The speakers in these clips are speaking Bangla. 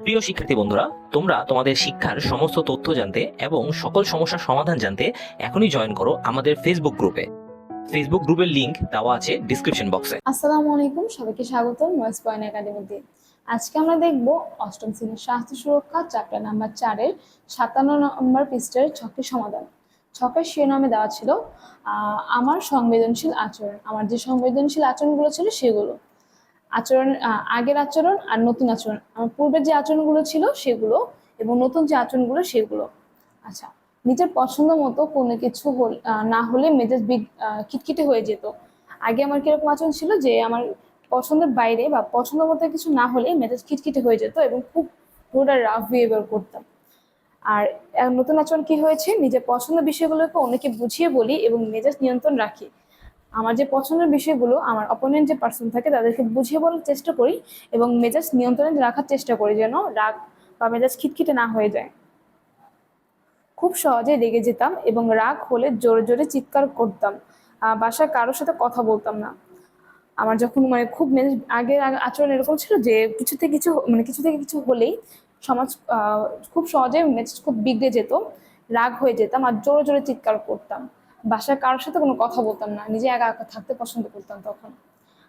প্রিয় শিক্ষার্থী বন্ধুরা, তোমরা তোমাদের শিক্ষার সমস্ত তথ্য জানতে এবং সকল সমস্যার সমাধান জানতে এখনই জয়েন করো আমাদের ফেসবুক গ্রুপে ফেসবুক গ্রুপের লিংক দেওয়া আছে ডিসক্রিপশন বক্সে আসসালামু আলাইকুম, সবাইকে স্বাগতম নয়েস পয়েন্ট একাডেমিতে আজকে আমরা দেখব অষ্টম শ্রেণির স্বাস্থ্য সুরক্ষা চ্যাপ্টার নাম্বার চারের সাতান্ন নম্বর পৃষ্ঠের ছকের সমাধান। ছকের শিরোনামে দেওয়া ছিল আমার সংবেদনশীল আচরণ। আমার যে সংবেদনশীল আচরণগুলো ছিল সেগুলো। আচরণ আগের আচরণ আর নতুন আচরণ। আমার পূর্বের যে আচরণগুলো ছিল সেগুলো এবং নতুন যে আচরণগুলো সেগুলো। আচ্ছা নিজের পছন্দ মতো কোনো কিছু না হলে মেজাজ বিগ- খিটখিটে হয়ে যেত। আগে আমার কীরকম আচরণ ছিল যে আমার পছন্দের বাইরে বা পছন্দ মতো কিছু না হলে মেজাজ খিটখিটে হয়ে যেত এবং খুব পুরোটা রাফ বিহেভিয়ার করতাম। আর নতুন আচরণ কি হয়েছে? নিজের পছন্দের বিষয়গুলোকে অনেকে বুঝিয়ে বলি এবং মেজাজ নিয়ন্ত্রণ রাখি। আমার যে পছন্দের বিষয়গুলো, আমার অপোনেন্ট যে পার্সন থাকে, তাদেরকে বুঝিয়ে বলার চেষ্টা করি এবং মেজাজ নিয়ন্ত্রণে রাখার চেষ্টা করি যেন রাগ বা মেজাজ খিটখিটে না হয়ে যায়। খুব সহজে রেগে যেতাম এবং রাগ হলে জোরে জোরে চিৎকার করতাম। বাসায় কারোর সাথে কথা বলতাম না। আমার যখন মানে খুব মেজাজ, আগের আগে আচরণ এরকম ছিল যে কিছু থেকে কিছু মানে কিছু থেকে কিছু হলেই সমাজ খুব সহজে মেজাজ খুব বিগড়ে যেত, রাগ হয়ে যেতাম আর জোরে জোরে চিৎকার করতাম। বাসায় কারোর সাথে কোনো কথা বলতাম না, নিজে একা একা থাকতে পছন্দ করতাম তখন।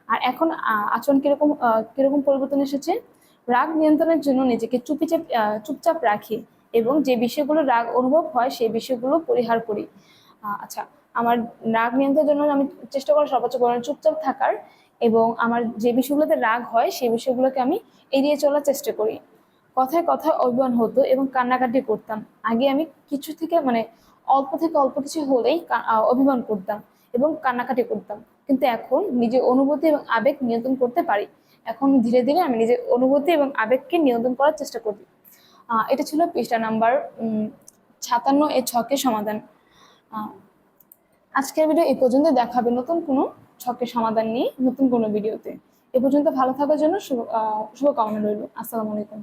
আর এখন আচরণ কীরকম কীরকম পরিবর্তন এসেছে? রাগ নিয়ন্ত্রণের জন্য নিজেকে চুপিচাপ চুপচাপ রাখি এবং যে বিষয়গুলো রাগ অনুভব হয়, সেই বিষয়গুলো পরিহার করি। আচ্ছা আমার রাগ নিয়ন্ত্রণের জন্য আমি চেষ্টা করি সর্বোচ্চ পরিমাণে চুপচাপ থাকার এবং আমার যে বিষয়গুলোতে রাগ হয়, সেই বিষয়গুলোকে আমি এড়িয়ে চলার চেষ্টা করি। কথায় কথায় অভিমান হতো এবং কান্নাকাটি করতাম। আগে আমি কিছু থেকে মানে অল্প থেকে অল্প কিছু হলেই অভিমান করতাম এবং কান্নাকাটি করতাম। কিন্তু এখন নিজের অনুভূতি এবং আবেগ নিয়ন্ত্রণ করতে পারি। এখন ধীরে ধীরে আমি নিজের অনুভূতি এবং আবেগকে নিয়ন্ত্রণ করার চেষ্টা করি। এটা ছিল পৃষ্ঠা নাম্বার সাতান্ন এ ছকের সমাধান। আজকের ভিডিও এই পর্যন্ত দেখাবে নতুন কোনো ছকের সমাধান নিয়ে, নতুন কোনো ভিডিওতে এ পর্যন্ত ভালো থাকার জন্য শুভ শুভকামনা রইল। আসসালামু আলাইকুম।